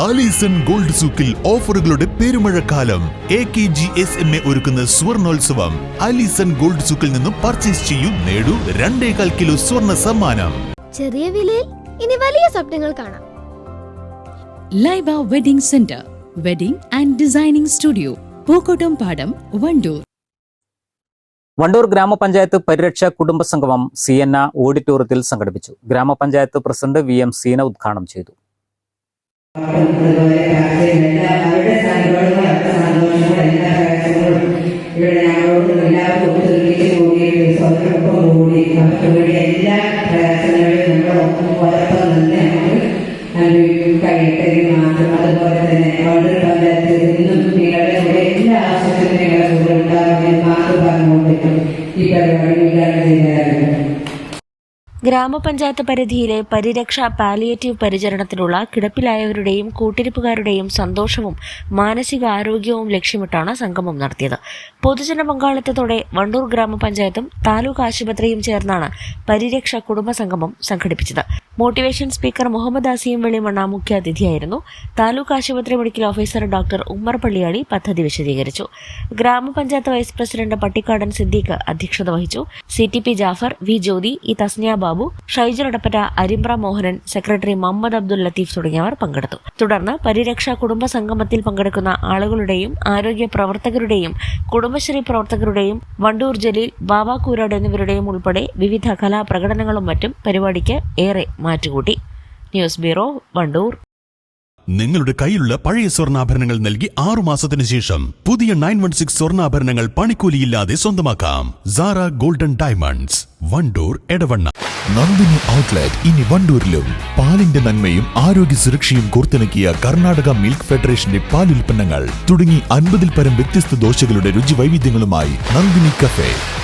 Alison gold സൂക്കിൽ ഓഫറുകളുടെ പെരുമഴക്കാലം. A K G S M A ഒരുക്കുന്ന സ്വർണോത്സവം. ആലീസൺ ഗോൾഡ് സൂക്കിൽ നിന്നും പർച്ചേസ് ചെയ്യൂ നേടൂ രണ്ടേകാൽ കിലോ സ്വർണ സമ്മാനം. ചെറിയ വിലയിൽ ഇനി വലിയ സ്വപ്നങ്ങൾ കാണാം. Laiba wedding centre wedding and designing studio Pookkottumpadam Wandoor. Wandoor ഗ്രാമപഞ്ചായത്ത് പരിരക്ഷ കുടുംബ സംഗമം സി എൻ ഓഡിറ്റോറിയത്തിൽ സംഘടിപ്പിച്ചു. ഗ്രാമപഞ്ചായത്ത് പ്രസിഡന്റ് വി എം സീന ഉദ്ഘാടനം ചെയ്തു. അവരുടെ സങ്കടങ്ങളും അവരുടെ സന്തോഷങ്ങളും ഗ്രാമപഞ്ചായത്ത് പരിധിയിലെ പരിരക്ഷ പാലിയേറ്റീവ് പരിചരണത്തിനുള്ള കിടപ്പിലായവരുടെയും കൂട്ടിരിപ്പുകാരുടെയും സന്തോഷവും മാനസിക ആരോഗ്യവും ലക്ഷ്യമിട്ടാണ് സംഗമം നടത്തിയത്. പൊതുജന പങ്കാളിത്തത്തോടെ വണ്ടൂർ ഗ്രാമപഞ്ചായത്തും താലൂക്ക് ആശുപത്രിയും ചേർന്നാണ് പരിരക്ഷ കുടുംബ സംഗമം സംഘടിപ്പിച്ചത്. മോട്ടിവേഷൻ സ്പീക്കർ മുഹമ്മദ് അസീം വെളിമണ്ണ മുഖ്യാതിഥിയായിരുന്നു. താലൂക്ക് ആശുപത്രി medical officer doctor Ummer Palliyali പദ്ധതി വിശദീകരിച്ചു. ഗ്രാമപഞ്ചായത്ത് വൈസ് പ്രസിഡന്റ് പട്ടിക്കാടൻ സിദ്ദീഖ് അധ്യക്ഷത വഹിച്ചു. C T P Jafar V Jyothi E Thasniya Babu Shaijal Adappatta Arimbra Mohanan secretary Muhammad Abdul Latheef തുടങ്ങിയവർ പങ്കെടുത്തു. തുടർന്ന് പരിരക്ഷ കുടുംബ സംഗമത്തിൽ പങ്കെടുക്കുന്ന ആളുകളുടെയും ആരോഗ്യ പ്രവർത്തകരുടെയും കുടുംബശ്രീ പ്രവർത്തകരുടെയും വണ്ടൂർ ജലീൽ ബാബ കൂരാട് എന്നിവരുടെയും ഉൾപ്പെടെ വിവിധ കലാപ്രകടനങ്ങളും മറ്റും പരിപാടിക്ക് ഏറെ മാറ്റുകൂട്ടി. News bureau Wandoor. നിങ്ങളുടെ കയ്യിലുള്ള പഴയ സ്വർണാഭരണങ്ങൾ നൽകി ആറു മാസത്തിനു ശേഷം പുതിയ നയൻ വൺ സിക്സ് സ്വർണാഭരണങ്ങൾ പണിക്കൂലിയില്ലാതെ സ്വന്തമാക്കാം. Sara golden diamonds Wandoor Edavanna. Nandini outlet ഇനി വണ്ടൂരിലും. പാലിന്റെ നന്മയും ആരോഗ്യ സുരക്ഷയും കോർത്തിണക്കിയ കർണാടക മിൽക്ക് ഫെഡറേഷന്റെ പാൽ ഉൽപ്പന്നങ്ങൾ തുടങ്ങി അൻപതിൽ പരം വ്യത്യസ്ത ദോശകളുടെ രുചി വൈവിധ്യങ്ങളുമായി നന്ദിനി കഫേ